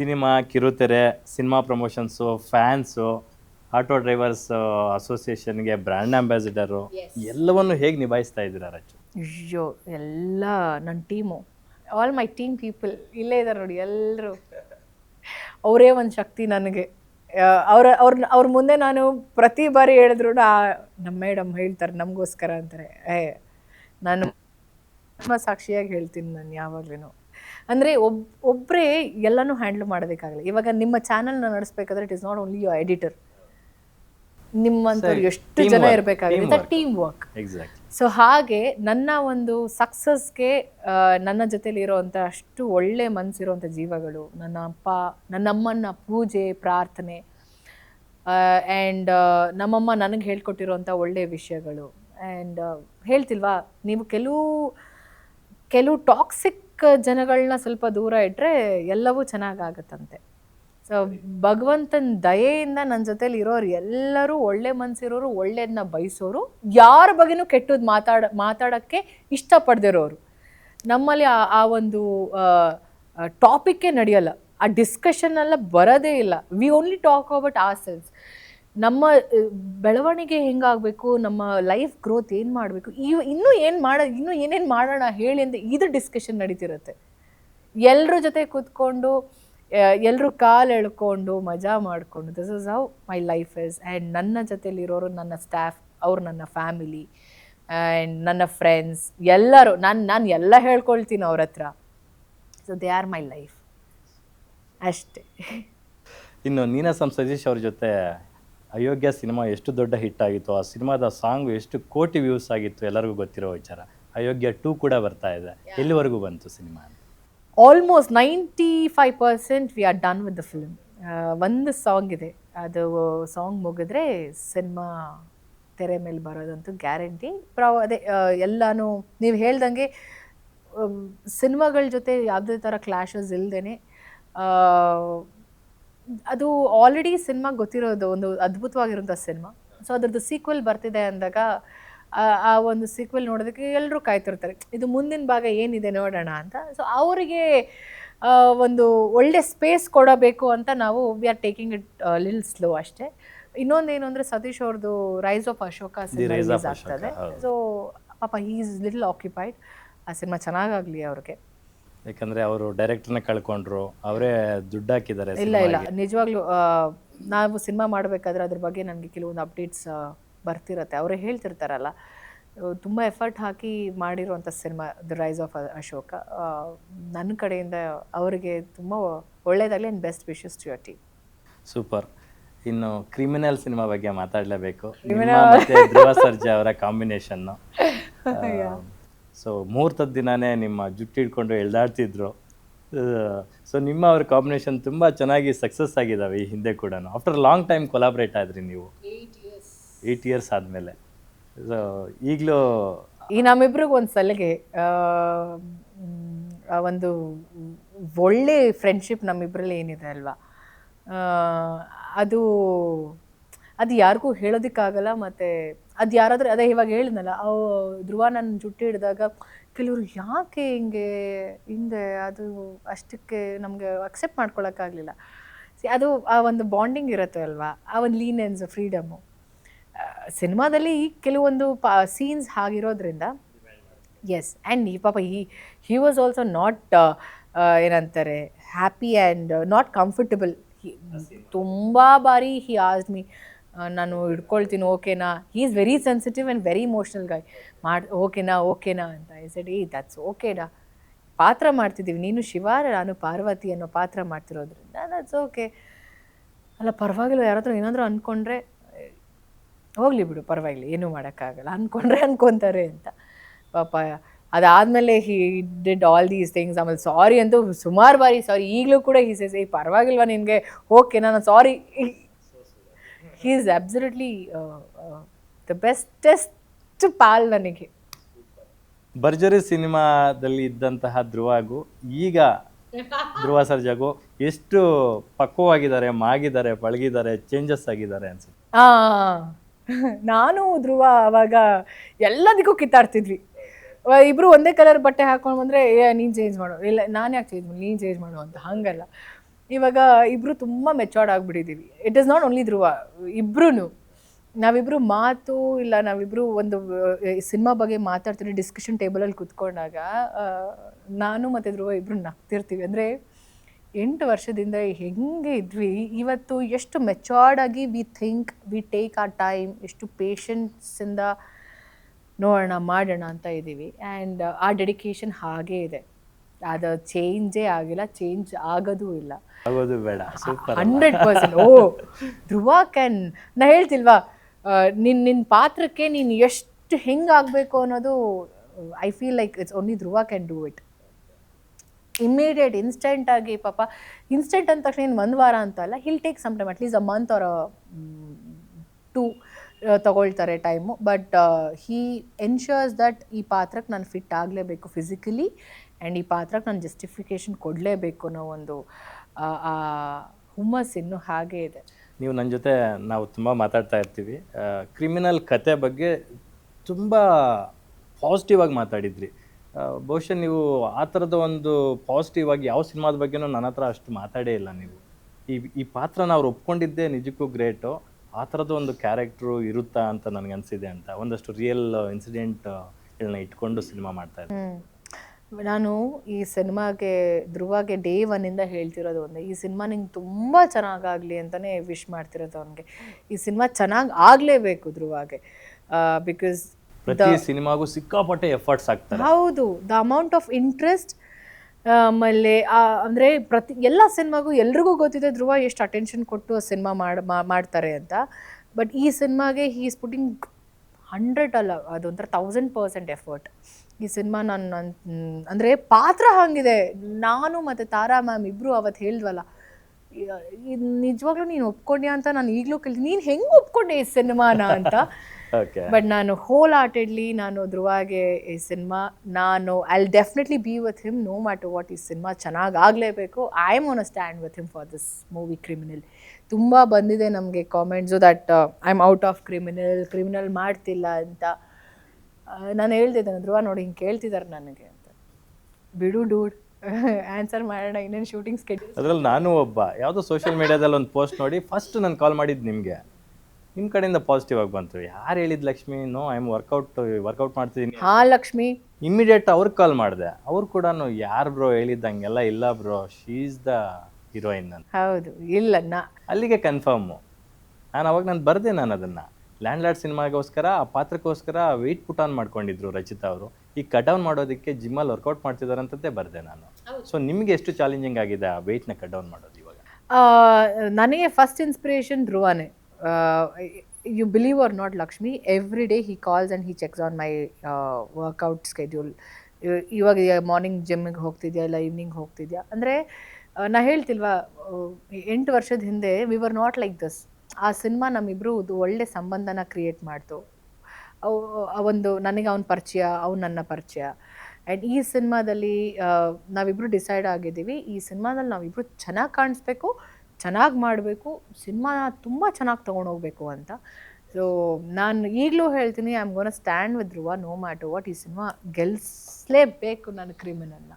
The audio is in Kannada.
ಸಿನಿಮಾ ಕಿರುತೆರೆ cinema promotions fans auto drivers ಅಸೋಸಿಯೇಷನ್ಗೆ brand ambassador ಎಲ್ಲವನ್ನು ಹೇಗೆ ನಿಭಾಯಿಸ್ತಾ ಇದ್ದೀರಾ ರಚು ಅಯ್ಯೋ ಎಲ್ಲ ನನ್ನ team. All my team people ಇಲ್ಲೇ ಇದ್ದಾರೆ ನೋಡಿ ಎಲ್ಲರೂ ಅವರೇ ಒಂದು ಶಕ್ತಿ ನನಗೆ. ಅವ್ರ ಅವ್ರ ಅವ್ರ ಮುಂದೆ ನಾನು ಪ್ರತಿ ಬಾರಿ ಹೇಳಿದ್ರು ನಮ್ಮ ಮೇಡಮ್ ಹೇಳ್ತಾರೆ ನಮಗೋಸ್ಕರ ಅಂತಾರೆ. ಏ ನಾನು ಆತ್ಮ ಸಾಕ್ಷಿಯಾಗಿ ಹೇಳ್ತೀನಿ ನಾನು ಯಾವಾಗ್ಲೂ ಅಂದರೆ ಒಬ್ ಒಬ್ಬರೇ ಎಲ್ಲನೂ ಹ್ಯಾಂಡ್ಲ್ ಮಾಡೋದಕ್ಕಾಗಲ್ಲ ಇವಾಗ ನಿಮ್ಮ ಚಾನಲ್ನ ನಡೆಸ್ಬೇಕಾದ್ರೆ it is not only your editor ನಿಮ್ಮಂಥವ್ರು ಎಷ್ಟು ಜನ ಇರಬೇಕಾಗುತ್ತೆ ಟೀಮ್ ವರ್ಕ್ ಸೊ ಹಾಗೆ ನನ್ನ ಒಂದು ಸಕ್ಸಸ್ಗೆ ನನ್ನ ಜೊತೆಲಿ ಇರೋವಂಥ ಅಷ್ಟು ಒಳ್ಳೆ ಮನಸ್ಸಿರುವಂಥ ಜೀವಗಳು ನನ್ನ ಅಪ್ಪ ನನ್ನಮ್ಮನ ಪೂಜೆ ಪ್ರಾರ್ಥನೆ ಆ್ಯಂಡ್ ನಮ್ಮಮ್ಮ ನನಗೆ ಹೇಳ್ಕೊಟ್ಟಿರೋವಂಥ ಒಳ್ಳೆ ವಿಷಯಗಳು. ಆ್ಯಂಡ್ ಹೇಳ್ತಿಲ್ವಾ ನೀವು ಕೆಲವು ಕೆಲವು ಟಾಕ್ಸಿಕ್ ಜನಗಳನ್ನ ಸ್ವಲ್ಪ ದೂರ ಇಟ್ಟರೆ ಎಲ್ಲವೂ ಚೆನ್ನಾಗಾಗತ್ತಂತೆ. ಸೊ ಭಗವಂತನ ದಯೆಯಿಂದ ನನ್ನ ಜೊತೇಲಿ ಇರೋರು ಎಲ್ಲರೂ, ಒಳ್ಳೆ ಮನಸ್ಸಿರೋರು ಒಳ್ಳೆಯದನ್ನ ಬಯಸೋರು, ಯಾರ ಬಗ್ಗೆನೂ ಕೆಟ್ಟದ್ದು ಮಾತಾಡ, ಮಾತಾಡೋಕ್ಕೆ ಇಷ್ಟಪಡ್ದಿರೋರು. ನಮ್ಮಲ್ಲಿ ಆ ಆ ಒಂದು ಟಾಪಿಕ್ಕೇ ನಡೆಯಲ್ಲ. ಆ ಡಿಸ್ಕಷನ್ ಎಲ್ಲ ಬರೋದೇ ಇಲ್ಲ. We only talk about ourselves ನಮ್ಮ ಬೆಳವಣಿಗೆ ಹೆಂಗಾಗಬೇಕು, ನಮ್ಮ ಲೈಫ್ ಗ್ರೋತ್ ಏನು ಮಾಡಬೇಕು ಈ ಇನ್ನೂ ಏನು ಮಾಡ, ಇನ್ನೂ ಏನೇನು ಮಾಡೋಣ ಹೇಳಿ ಅಂತ ಇದು ಡಿಸ್ಕಷನ್ ನಡೀತಿರುತ್ತೆ. ಎಲ್ಲರ ಜೊತೆ ಕೂತ್ಕೊಂಡು ಎಲ್ಲರೂ ಕಾಲು ಎಳ್ಕೊಂಡು, ಮಜಾ ಮಾಡಿಕೊಂಡು this is how my life is and ನನ್ನ ಜೊತೆಲಿರೋರು ನನ್ನ ಸ್ಟಾಫ್ ಅವ್ರು ನನ್ನ ಫ್ಯಾಮಿಲಿ ಆ್ಯಂಡ್ ನನ್ನ ಫ್ರೆಂಡ್ಸ್ ಎಲ್ಲರೂ, ನಾನು ನಾನು ಎಲ್ಲ ಹೇಳ್ಕೊಳ್ತೀನಿ ಅವ್ರ ಹತ್ರ. So they are my life ಅಷ್ಟೇ. ಇನ್ನು ನೀನಾಸಂ ಸತೀಶ್ ಅವ್ರ ಜೊತೆ ಅಯೋಗ್ಯ ಸಿನಿಮಾ ಎಷ್ಟು ದೊಡ್ಡ ಹಿಟ್ ಆಗಿತ್ತು ಆ ಸಿನಿಮಾದ ಸಾಂಗ್ ಎಷ್ಟು ಕೋಟಿ ವ್ಯೂಸ್ ಆಗಿತ್ತು ಎಲ್ಲರಿಗೂ ಗೊತ್ತಿರೋ ವಿಚಾರ. ಅಯೋಗ್ಯ ಟೂ ಕೂಡ ಬರ್ತಾ ಇದೆ. ಎಲ್ಲಿವರೆಗೂ ಬಂತು cinema almost ninety five percent we are done with the film ಒಂದು ಸಾಂಗ್ ಇದೆ. ಅದು ಸಾಂಗ್ ಮುಗಿದ್ರೆ ಸಿನಿಮಾ ತೆರೆ ಮೇಲೆ ಬರೋದಂತೂ ಗ್ಯಾರಂಟಿ ಪ್ರಾವ್ ಅದೇ ಎಲ್ಲನೂ ಎಲ್ಲಾನು ನೀವು ಹೇಳ್ದಂಗೆ ಸಿನಿಮಾಗಳ ಜೊತೆ ಯಾವುದೇ ಥರ ಕ್ಲಾಶಸ್ ಇಲ್ಲದೇ ಅದು ಆಲ್ರೆಡಿ ಸಿನಿಮಾ ಗೊತ್ತಿರೋದು ಒಂದು ಅದ್ಭುತವಾಗಿರುವಂಥ ಸಿನಿಮಾ ಸೊ ಅದರದ್ದು ಸೀಕ್ವೆಲ್ ಬರ್ತಿದೆ ಅಂದಾಗ ಆ- ಒಂದು ಸೀಕ್ವೆಲ್ ನೋಡೋದಕ್ಕೆ ಎಲ್ಲರೂ ಕಾಯ್ತಿರ್ತಾರೆ. ಇದು ಮುಂದಿನ ಭಾಗ ಏನಿದೆ ನೋಡೋಣ ಅಂತ. ಸೊ ಅವರಿಗೆ ಒಂದು ಒಳ್ಳೆ ಸ್ಪೇಸ್ ಕೊಡಬೇಕು ಅಂತ ನಾವು we are taking it lil slow ಅಷ್ಟೇ. ಏನು ಅಂದರೆ ಸತೀಶ್ ಅವ್ರದ್ದು ರೈಸ್ ಆಫ್ ಅಶೋಕ ಸಿನಿಮಾ ಆಗ್ತದೆ. ಸೊ ಪಾಪ ಈಸ್ ಲಿಟಲ್ ಆಕ್ಯುಪೈಡ್ ಆ ಸಿನಿಮಾ ಚೆನ್ನಾಗಾಗಲಿ ಅವ್ರಿಗೆ. ಯಾಕಂದ್ರೆ ಅವರು ಡೈರೆಕ್ಟರ್ನ ಕಳ್ಕೊಂಡ್ರು ಅವರೇ ದುಡ್ಡು ಹಾಕಿದ್ದಾರೆ ಇಲ್ಲ ಇಲ್ಲ. ನಿಜವಾಗ್ಲೂ ಆ, ನಾವು ಸಿನಿಮಾ ಮಾಡಬೇಕಾದ್ರೆ ಅದ್ರ ಬಗ್ಗೆ ನನಗೆ ಕೆಲವೊಂದು ಅಪ್ಡೇಟ್ಸ್ ಬರ್ತಿರತ್ತೆ. ಅವರೇ ಹೇಳ್ತಿರ್ತಾರಲ್ಲ ತುಂಬ ಎಫರ್ಟ್ ಹಾಕಿ ಮಾಡಿರುವಂಥ cinema the rise of Ashoka ನನ್ನ ಕಡೆಯಿಂದ ಅವರಿಗೆ ತುಂಬ ಒಳ್ಳೇದಾಗಲಿ and best wishes to your team super. ಇನ್ನು ಕ್ರಿಮಿನಲ್ ಸಿನಿಮಾ ಬಗ್ಗೆ ಮಾತಾಡಲೇಬೇಕು. ಧ್ರುವ ಸರ್ಜಾ ಅವರ ಕಾಂಬಿನೇಷನ್ ಸೊ ಮುಹೂರ್ತದ ದಿನಾನೇ ನಿಮ್ಮ ಜುಟ್ಟು ಹಿಡ್ಕೊಂಡು ಎಳ್ದಾಡ್ತಿದ್ರು. ಸೊ ನಿಮ್ಮ ಅವ್ರ ಕಾಂಬಿನೇಷನ್ ತುಂಬ ಚೆನ್ನಾಗಿ ಸಕ್ಸಸ್ ಆಗಿದ್ದಾವೆ ಈ ಹಿಂದೆ ಕೂಡ ಆಫ್ಟರ್ ಲಾಂಗ್ ಟೈಮ್ ಕೊಲಾಬ್ರೇಟ್ ಆದ್ರಿ ನೀವು? ಏಯ್ಟ್ ಇಯರ್ಸ್ ಆದಮೇಲೆ. ಸೊ ಈಗಲೂ ಈ ನಮ್ಮಿಬ್ರಿಗೆ ಒಂದು ಸಲಿಗೆ ಒಂದು ಒಳ್ಳೆ ಫ್ರೆಂಡ್ಶಿಪ್ ನಮ್ಮಿಬ್ರಲ್ಲಿ ಏನಿದೆ ಅಲ್ವಾ? ಆ, ಅದು ಅದು ಯಾರಿಗೂ ಹೇಳೋದಕ್ಕಾಗಲ್ಲ ಮತ್ತು ಅದು ಯಾರಾದರೂ, ಅದೇ ಇವಾಗ ಹೇಳಿದ್ನಲ್ಲ ಅವು ಧ್ರುವ ನನ್ನ ಜುಟ್ಟಿ ಹಿಡಿದಾಗ ಕೆಲವರು ಯಾಕೆ ಹಿಂಗೆ, ಹಿಂದೆ ಅದು ಅಷ್ಟಕ್ಕೆ ನಮಗೆ ಅಕ್ಸೆಪ್ಟ್ ಮಾಡ್ಕೊಳಕ್ಕಾಗಲಿಲ್ಲ. ಅದು ಆ ಒಂದು ಬಾಂಡಿಂಗ್ ಇರುತ್ತೆ ಅಲ್ವಾ? ಆ ಒಂದು ಲೀನೆನ್ಸ್ ಫ್ರೀಡಮ್ಮು ಸಿನಿಮಾದಲ್ಲಿ ಕೆಲವೊಂದು ಪಾ ಸೀನ್ಸ್ ಆಗಿರೋದ್ರಿಂದ ಎಸ್ ಆ್ಯಂಡ್ ಈ ಪಾಪ ಈ ಹಿ ವಾಸ್ ಆಲ್ಸೋ ನಾಟ್ ಏನಂತಾರೆ ಹ್ಯಾಪಿ ಆ್ಯಂಡ್ ನಾಟ್ ಕಂಫರ್ಟಬಲ್ ತುಂಬ ಬಾರಿ ಹಿ ಆಸ್ ಮೀ ನಾನು ಇಟ್ಕೊಳ್ತೀನಿ ಓಕೆನಾ? He is very sensitive and very emotional guy ಮಾಡಿ, ಓಕೆನಾ ಓಕೆನಾ ಅಂತ ಐ ಸೆಡ್ ಈ ದಟ್ಸ್ ಓಕೆನಾ ಪಾತ್ರ ಮಾಡ್ತಿದ್ದೀವಿ. ನೀನು ಶಿವಾರ ನಾನು ಪಾರ್ವತಿ ಅನ್ನೋ ಪಾತ್ರ ಮಾಡ್ತಿರೋದ್ರಿಂದ ದಟ್ಸ್ ಓಕೆ ಅಲ್ಲ ಪರವಾಗಿಲ್ಲ ಯಾರಾದರೂ ಏನಾದರೂ ಅಂದ್ಕೊಂಡ್ರೆ ಹೋಗಲಿ ಬಿಡು, ಪರವಾಗಿಲ್ಲ, ಏನೂ ಮಾಡೋಕ್ಕಾಗಲ್ಲ. ಅಂದ್ಕೊಂಡ್ರೆ ಅಂದ್ಕೊತಾರೆ ಅಂತ. ಪಾಪ, ಅದಾದಮೇಲೆ he did all these things ಆಮೇಲೆ ಸಾರಿ ಅಂತೂ ಸುಮಾರು ಬಾರಿ ಸಾರಿ ಈಗಲೂ ಕೂಡ ಹಿ ಸೇಸ್ ಈ ಪರವಾಗಿಲ್ವಾ ನಿನಗೆ? ಓಕೆ ನಾನು sorry he is absolutely the bestest pal ನನಗೆ. ಭರ್ಜರಿ ಸಿನಿಮಾದಲ್ಲಿ ಇದ್ದಂತಹ ಧ್ರುವಾಗೂ ಈಗ ಧ್ರುವ ಸರ್ಜಾಗೂ ಎಷ್ಟು ಪಕ್ವವಾಗಿದ್ದಾರೆ ಮಾಗಿದ್ದಾರೆ ಪಳಗಿದ್ದಾರೆ ಚೇಂಜಸ್ ಆಗಿದ್ದಾರೆ ಅನ್ಸುತ್ತೆ. ಆ ನಾನು ಧ್ರುವ ಅವಾಗ ಎಲ್ಲದಕ್ಕೂ ಕಿತ್ತಾಡ್ತಿದ್ವಿ. ಇಬ್ರು ಒಂದೇ ಕಲರ್ ಬಟ್ಟೆ ಹಾಕೊಂಡು ಬಂದ್ರೆ ಏ ನೀನು ಚೇಂಜ್ ಮಾಡು. ಇಲ್ಲ ನಾನು ಯಾಕೆ ಚೇಂಜ್ ಮಾಡಿ? ನೀನು ಚೇಂಜ್ ಮಾಡು ಅಂತ. ಹಂಗಲ್ಲ. ಇವಾಗ ಇಬ್ರು ತುಂಬ matured ಆಗಿಬಿಟ್ಟಿದ್ದೀವಿ it is not only Dhruva ಇಬ್ರು ನಾವಿಬ್ರು ಮಾತು ಇಲ್ಲ ನಾವಿಬ್ರು ಒಂದು ಸಿನಿಮಾ ಬಗ್ಗೆ ಮಾತಾಡ್ತೀವಿ ಡಿಸ್ಕಷನ್ ಟೇಬಲಲ್ಲಿ ಕುತ್ಕೊಂಡಾಗ ಆ, ನಾನು ಮತ್ತು ಧ್ರುವ ಇಬ್ರು ನಗ್ತಿರ್ತೀವಿ. ಅಂದರೆ ಎಂಟು ವರ್ಷದಿಂದ ಹೆಂಗೆ ಇದ್ವಿ ಇವತ್ತು ಎಷ್ಟು ಮೆಚೋರ್ಡ್ ಆಗಿ we think we take a time ಎಷ್ಟು ಪೇಷನ್ಸಿಂದ ನೋಡೋಣ ಮಾಡೋಣ ಅಂತ ಇದ್ದೀವಿ. ಆ್ಯಂಡ್ ಆ ಡೆಡಿಕೇಶನ್ ಹಾಗೇ ಇದೆ. ಅದು ಚೇಂಜೇ ಆಗಿಲ್ಲ ಚೇಂಜ್ ಆಗೋದೂ ಇಲ್ಲ. ಆಗೋದು ಬೇಡ hundred percent. O Dhruva can ನಾ ಹೇಳ್ತಿಲ್ವಾ? ನಿನ್ ನಿನ್ ನಿನ್ನ ಪಾತ್ರಕ್ಕೆ ನೀನು ಎಷ್ಟು ಹೆಂಗ್ ಆಗಬೇಕು ಅನ್ನೋದು I feel like it's only Dhruva can do it immediate instant ಆಗಿ ಪಾಪ ಇನ್ಸ್ಟೆಂಟ್ ಅಂದ ತಕ್ಷಣ ಏನು ಒಂದು ವಾರ ಅಂತ ಅಲ್ಲ he'll take some time at least a month ಅವರ ಟು ತಗೊಳ್ತಾರೆ time but he ensures that ಈ ಪಾತ್ರಕ್ಕೆ ನಾನು ಫಿಟ್ ಆಗಲೇಬೇಕು ಫಿಸಿಕಲಿ ಆ್ಯಂಡ್ ಈ ಪಾತ್ರಕ್ಕೆ ನಾನು ಜಸ್ಟಿಫಿಕೇಶನ್ ಕೊಡಲೇಬೇಕು ಅನ್ನೋ ಒಂದು ಆ, ಹುಮ್ಮಸ್ ಇನ್ನೂ ಹಾಗೇ ಇದೆ. ನೀವು ನನ್ನ ಜೊತೆ ನಾವು ತುಂಬ ಮಾತಾಡ್ತಾ ಇರ್ತೀವಿ. ಕ್ರಿಮಿನಲ್ ಕತೆ ಬಗ್ಗೆ ತುಂಬ ಪಾಸಿಟಿವ್ ಆಗಿ ಮಾತಾಡಿದ್ರಿ. ಬಹುಶಃ ನೀವು ಆ ಥರದ ಒಂದು ಪಾಸಿಟಿವ್ ಆಗಿ ಯಾವ ಸಿನಿಮಾದ ಬಗ್ಗೆನೂ ನನ್ನ ಹತ್ರ ಅಷ್ಟು ಮಾತಾಡೇ ಇಲ್ಲ ನೀವು. ಈ ಈ ಪಾತ್ರನ ಅವ್ರು ಒಪ್ಕೊಂಡಿದ್ದೇ ನಿಜಕ್ಕೂ ಗ್ರೇಟು ಆ ಥರದ ಒಂದು ಕ್ಯಾರೆಕ್ಟ್ರು ಇರುತ್ತಾ ಅಂತ ನನಗೆ ಅನಿಸಿದೆ ಅಂತ. ಒಂದಷ್ಟು ರಿಯಲ್ ಇನ್ಸಿಡೆಂಟ್ ಇಟ್ಕೊಂಡು ಸಿನಿಮಾ ಮಾಡ್ತಾ. ನಾನು ಈ ಸಿನಿಮಾಗೆ ಧ್ರುವಗೆ ಡೇ ಒನ್ನಿಂದ ಹೇಳ್ತಿರೋದು ಒಂದೇ. ಈ ಸಿನಿಮಾ ನಿಂಗೆ ತುಂಬ ಚೆನ್ನಾಗಾಗಲಿ ಅಂತಲೇ ವಿಶ್ ಮಾಡ್ತಿರೋದು ಅವನಿಗೆ. ಈ ಸಿನಿಮಾ ಚೆನ್ನಾಗಿ ಆಗಲೇಬೇಕು ಧ್ರುವಾಗೆ. ಬಿಕಾಸ್ ಪ್ರತಿ ಸಿನಿಮಾಗೂ ಸಿಕ್ಕಾಪಟ್ಟೆ ಎಫರ್ಟ್ಸ್ ಆಗ್ತಾರೆ. ಹೌದು. ದ ಅಮೌಂಟ್ ಆಫ್ ಇಂಟ್ರೆಸ್ಟ್ ಆಮೇಲೆ ಅಂದರೆ ಅಂದ್ರೆ ಪ್ರತಿ ಎಲ್ಲ ಸಿನಿಮಾಗೂ ಎಲ್ರಿಗೂ ಗೊತ್ತಿದೆ ಧ್ರುವ ಎಷ್ಟು ಅಟೆನ್ಷನ್ ಕೊಟ್ಟು ಆ ಸಿನಿಮಾ ಮಾಡ್ ಮಾಡ್ತಾರೆ ಅಂತ. ಬಟ್ ಈ ಸಿನಿಮಾಗೆ ಹೀ ಈಸ್ ಪುಟಿಂಗ್ ಹಂಡ್ರೆಡ್ ಅಲ್ಲ ಅದೊಂಥರ ತೌಸಂಡ್ ಪರ್ಸೆಂಟ್ ಎಫರ್ಟ್ ಈ ಸಿನಿಮಾ ನಾನು ನನ್ನ ಅಂದರೆ ಪಾತ್ರ ಹಾಗಿದೆ. ನಾನು ಮತ್ತು ತಾರಾ ಮ್ಯಾಮ್ ಇಬ್ಬರು ಅವತ್ತು ಹೇಳಿದ್ವಲ್ಲ ಇದು ನಿಜವಾಗ್ಲೂ ನೀನು ಒಪ್ಕೊಂಡ್ಯಾ ಅಂತ ನಾನು ಈಗಲೂ ಕೇಳಿ ನೀನು ಹೆಂಗೆ ಒಪ್ಕೊಂಡೆ ಈ ಸಿನಿಮಾನ ಅಂತ? ಬಟ್ ನಾನು ಹೋಲ್ ಆರ್ಟೆಡ್ಲಿ ನಾನು ಧ್ರುವಾಗೆ ಈ ಸಿನಿಮಾ ನಾನು I definitely be with him no matter what ಈ ಸಿನಿಮಾ ಚೆನ್ನಾಗಿ ಆಗಲೇಬೇಕು. I am on a stand with him for this movie criminal ತುಂಬ ಬಂದಿದೆ ನಮಗೆ comments that I am out of criminal criminal ಮಾಡ್ತಿಲ್ಲ ಅಂತ. ನಾನು ಹೇಳ್ತಿದ್ದೆ ಧ್ರುವ ನೋಡಿ ಹಿಂಗೆ ಕೇಳ್ತಿದ್ದಾರೆ ನನಗೆ ಅಂತ. ಬಿಡು ಡೂಡ್ ಆನ್ಸರ್ ಮಾಡೋಣ ಇನ್ನೇನು ಶೂಟಿಂಗ್ಸ್ ಸ್ಕೆಡ್ಯೂಲ್ ಅದರಲ್ಲಿ ನಾನು ಒಬ್ಬ ಯಾವುದೋ ಸೋಷಿಯಲ್ ಮೀಡಿಯಾದಲ್ಲಿ ಒಂದು ಪೋಸ್ಟ್ ನೋಡಿ ಫಸ್ಟ್ ನಾನು ಕಾಲ್ ಮಾಡಿದ್ದು ನಿಮಗೆ. ನಿಮ್ಮ ಕಡೆಯಿಂದ ಪಾಸಿಟಿವ್ ಆಗಿ ಬಂತು. ಯಾರು ಹೇಳಿದ್ Lakshmi? No I am workout workout ಮಾಡ್ತಿದ್ದೀನಿ ಹಾ ಲಕ್ಷ್ಮಿ. ಇಮ್ಮಿಡಿಯೇಟ್ ಅವ್ರಿಗೆ ಕಾಲ್ ಮಾಡಿದೆ. ಅವ್ರು ಕೂಡ ಯಾರು ಬ್ರೋ ಹೇಳಿದ್ದಂಗೆಲ್ಲ ಇಲ್ಲ ಬ್ರೋ ಶೀಸ್ ದ ಹೀರೋಯಿನ್ ನಾನು ಹೌದು ಇಲ್ಲ ನಾ. ಅಲ್ಲಿಗೆ ಕನ್ಫರ್ಮು ನಾನು ಅವಾಗ ನಾನು ಬರ್ದೆ ನಾನು ಅದನ್ನು. ಲ್ಯಾಂಡ್ ಲಾರ್ಡ್ ಸಿನಿಮಾಗೋಸ್ಕರ ಆ ಪಾತ್ರಕ್ಕೋಸ್ಕರ ವೆಯ್ಟ್ ಪುಟ್ ಆನ್ ಮಾಡ್ಕೊಂಡಿದ್ರು ರಚಿತಾ ಅವರು. ಈ ಕಟ್ ಡೌನ್ ಮಾಡೋದಕ್ಕೆ ಜಿಮ್ಮಲ್ಲಿ ವರ್ಕೌಟ್ ಮಾಡ್ತಿದ್ದಾರೆ ಬರೆದೆ ಬರ್ದೆ ನಾನು. ಸೊ ನಿಮಗೆ ಎಷ್ಟು ಚಾಲೆಂಜಿಂಗ್ ಆಗಿದೆ ಆ ವೆಯ್ಟ್ನ ಕಟ್ ಡೌನ್ ಮಾಡೋದು ಇವಾಗ? ನನಗೆ first inspiration ಧ್ರುವನೇ. You believe or not Lakshmi every day he calls and he checks on my workout schedule ಇವಾಗ ಮಾರ್ನಿಂಗ್ ಜಿಮ್ಮಿಗೆ ಹೋಗ್ತಿದ್ಯಾ ಇಲ್ಲ ಈವ್ನಿಂಗ್ ಹೋಗ್ತಿದ್ಯಾ? ಅಂದರೆ ನಾ ಹೇಳ್ತಿಲ್ವಾ ಎಂಟು ವರ್ಷದ ಹಿಂದೆ we were not like this ಆ ಸಿನಿಮಾ ನಮ್ಮಿಬ್ಬರು ಒಳ್ಳೆ ಸಂಬಂಧನ ಕ್ರಿಯೇಟ್ ಮಾಡ್ತು. ಒಂದು ನನಗೆ ಅವನ ಪರಿಚಯ, ಅವ್ನು ನನ್ನ ಪರಿಚಯ. ಆ್ಯಂಡ್ ಈ ಸಿನಿಮಾದಲ್ಲಿ ನಾವಿಬ್ಬರು ಡಿಸೈಡ್ ಆಗಿದ್ದೀವಿ. ಈ ಸಿನಿಮಾದಲ್ಲಿ ನಾವಿಬ್ಬರು ಚೆನ್ನಾಗಿ ಕಾಣಿಸ್ಬೇಕು, ಚೆನ್ನಾಗಿ ಮಾಡಬೇಕು ಸಿನಿಮಾ ತುಂಬ ಚೆನ್ನಾಗಿ ತೊಗೊಂಡೋಗ್ಬೇಕು ಅಂತ. ಸೊ ನಾನು ಈಗಲೂ ಹೇಳ್ತೀನಿ I am gonna stand with Dhruva no matter what ಈ ಸಿನಿಮಾ ಗೆಲ್ಲಿಸ್ಲೇಬೇಕು ನಾನು ಕ್ರಿಮಿನಲ್ನ